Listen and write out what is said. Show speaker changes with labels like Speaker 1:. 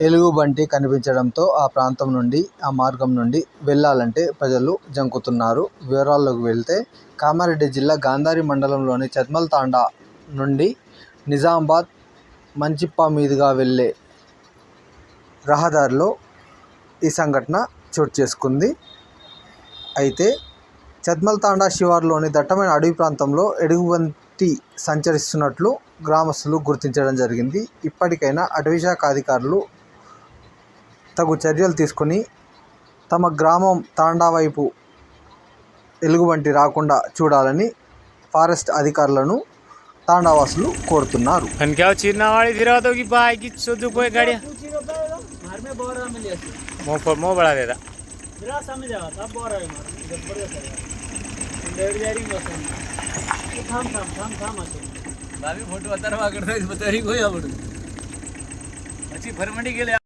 Speaker 1: ఎలుగుబంటి కనిపించడంతో ఆ ప్రాంతం నుండి ఆ మార్గం నుండి వెళ్ళాలంటే ప్రజలు జంకుతున్నారు. వివరాల్లోకి వెళ్తే కామారెడ్డి జిల్లా గాంధారి మండలంలోని చద్మల్ తాండా నుండి నిజామాబాద్ మంచిప్ప మీదుగా వెళ్ళే రహదారిలో ఈ సంఘటన చోటు చేసుకుంది. అయితే చద్మల్ తాండా శివారులోని దట్టమైన అడవి ప్రాంతంలో ఎడుగుబంటి సంచరిస్తున్నట్లు గ్రామస్తులు గుర్తించడం జరిగింది. ఇప్పటికైనా అటవీశాఖ అధికారులు తగు చర్యలు తీసుకొని తమ గ్రామం తాండా వైపు ఎలుగుబంటి రాకుండా చూడాలని ఫారెస్ట్ అధికారులను తాండావాసులు కోరుతున్నారు
Speaker 2: आणि क्या चिरना वाली फिर तो की बाय की सोदू कोई गाड़ी
Speaker 3: घर में बोरा में